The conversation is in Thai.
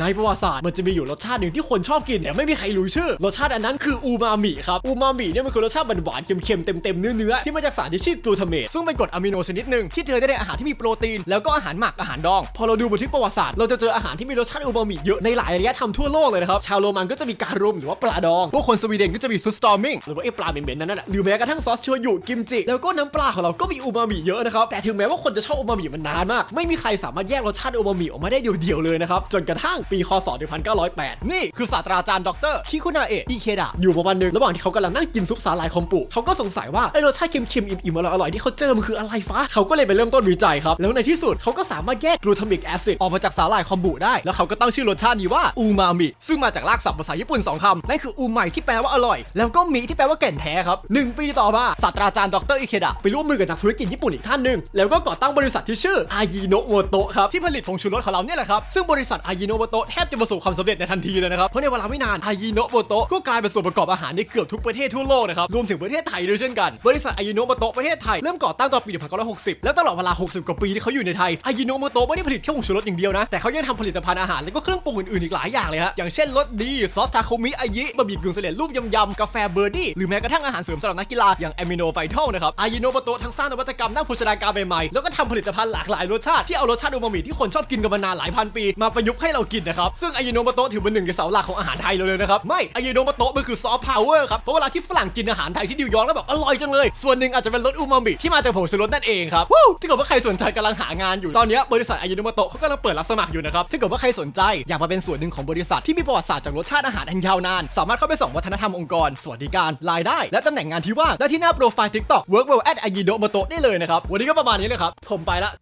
ในประวัติศาสตร์มันจะมีอยู่รสชาติหนึ่งที่คนชอบกินแต่ไม่มีใครรู้ชื่อ รสชาติอันนั้นคืออูมามิครับ อูมามิเนี่ยมันคือรสชาติหวานๆเค็มๆเต็มๆเนื้อๆที่มาจากสารที่ชื่อกลูตาเมตซึ่งเป็นกรดอะมิโนชนิดหนึ่งที่เจอได้ในอาหารที่มีโปรตีน แล้วก็อาหารหมักอาหารดอง พอเราดูบันทึกประวัติศาสตร์เราจะเจออาหารที่มีรสชาติอูมามิเยอะในหลายอารยธรรมทั่วโลกเลยนะครับชาวโรมันก็จะมีการุมหรือว่าปลาดองพวกคนสวีเดนก็จะมีซุสตอร์มิงหรือว่าไอ้ปลาเหม็นๆนั่นแหละหรือแม้กระทั่งซอสโชยุกิมจิแล้วก็น้ำปลาของเราก็มีอูมามิเยอะนะครับแต่ถึงแม้ว่าคนจะชอบอูมามิมันนานมาก ไม่มีใครสามารถแยกรสชาติอูมามิออกมาได้เดียวๆเลยนะครับจนกระทั่งงปีคศ1908 นี่คือศาสตราจารย์ดรคิคุนาเอะอิเคดะอยู่ประมาณหนึงระหว่างที่เขากำลังนั่งกินซุปสาหร่ายคอมปุเขาก็สงสัยว่าไอรสชาติเค็มๆอิ่มๆอร่อยๆที่เขาเจอมันคืออะไรฟ้าเขาก็เลยไปเริ่มต้นวิจัยครับแล้วในที่สุดเขาก็สามารถแยกกลูตามิกแอซิดออกมาจากสาหร่ายคอมบุได้แล้วเขาก็ตั้งชื่อรสชาตินี้ว่าอูมามิซึ่งมาจากรากศัพท์ภาษาญี่ปุ่นสองคำนั่นคืออูไมที่แปลว่าอร่อย แล้วก็มิที่แปลว่าแก่นแท้ครับหนึ่งปีต่อมาศาสตราจารย์ดรอิเคดะไปร่วมมือกับนักธุรกิจญี่ปุ่นอีกท่านหนึ่งแล้วก็ก่อตั้งบริษัทที่ชื่ออายิโนโมโตะครับที่ผลิตผงชูรสของเราเนี่ยแหละครับซึ่งบริษัทอายิโนโมโตะแทบจะประสบความสำเร็จในทันทีเลยนะครับ เพราะในเวลาไม่นานอายิโนโมโตะก็กลายเป็นส่วนประกอบอาหารในเกือบทุกประเทศทั่วโลกนะครับ รวมถึงประเทศไทยด้วยเช่นกัน บริษัทอายิโนโมโตะประเทศไทยเริ่มก่อตั้งตอนปี 1960 แล้วตลอดเวลา 60 กว่าปีที่เขาอยู่ในไทยอายิโนโมโตะไม่ได้ผลิตแค่ผงชูรสอย่างเดียวนะ แต่เขายังทำผลิตภัณฑ์อาหารแล้วก็เครื่องปรุงอื่นๆอีกหลายอย่างเลยฮะ อย่างเช่นรสดีซอสทาโคมิอายิบะหมี่กึ่งสำเร็จรูปยำๆกาแฟเบอร์ดี้หรือแม้กระทั่งอาหารเสริมสำหรับนักกีฬาอย่างแอมิโนไฟทัลนะครับอายิโนโมโตะทั้งสร้างนวัตกรรมด้านโภชนาการใหม่ๆแล้วก็ทำผลิตภัณฑ์หลากหลายรสชาติที่เอารสชาติอูมามิที่คนชอบกินกันมานานหลายพันปีมาประยุกต์ให้เรากินนะครับ ซึ่งอายโนโมโตะถือเป็นหนึ่งในเสาหลักของอาหารไทยเลยนะครับ ไม่อายโนโมโตะมันคือซอฟต์พาวเวอร์ครับ เพราะเวลาที่ฝรั่งกินอาหารไทยที่นิวยอร์กแล้วแบบอร่อยจังเลย ส่วนหนึ่งอาจจะเป็นรสอูมามิที่มาจากผงชูรสนั่นเองครับวู้ถ้าเกิดว่าใครสนใจกำลังหางานอยู่ ตอนนี้บริษัทอายโนโมโตะเขากำลังเปิดรับสมัครอยู่นะครับ ถ้าเกิดว่าใครสนใจอยากมาเป็นส่วนหนึ่งของบริษัทที่มีประวัติศาสตร์จากรสชาติอาหารอันยาวนาน สามารถเข้าไปส่องวัฒนธรรมองค์กร สวัสดิการ รายได้ และตำแหน่งงานที่ว่าง และที่หน้าโปรไฟล์ TikTok work well at อายิโนโมโตะได้เลยนะครับ วันนี้ก็ประมาณนี้เลยครับ ผมไปละ